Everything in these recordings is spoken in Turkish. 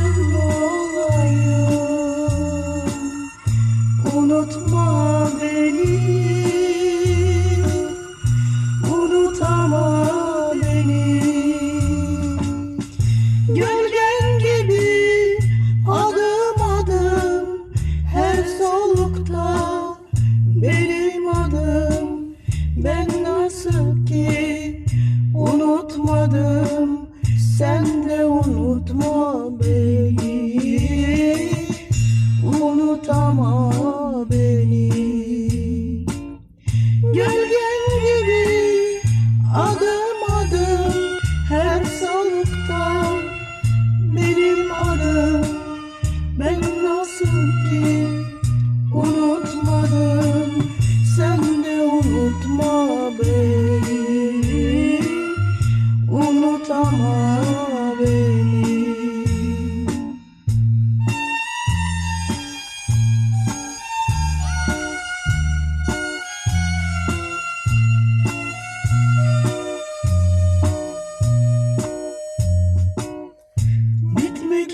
tomorrow.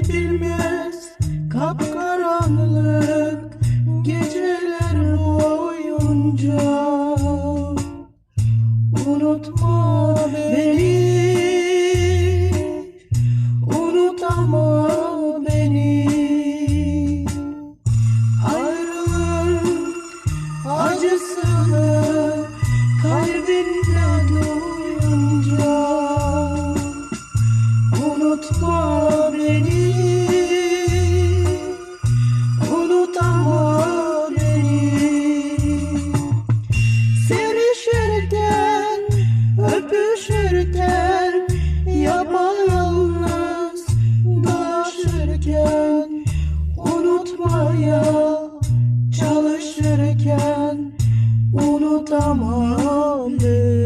bitirmez Kapkaranlık geceler boyunca. Unutma beni Unutamam. Anlamaya çalışırken unutamam dedi.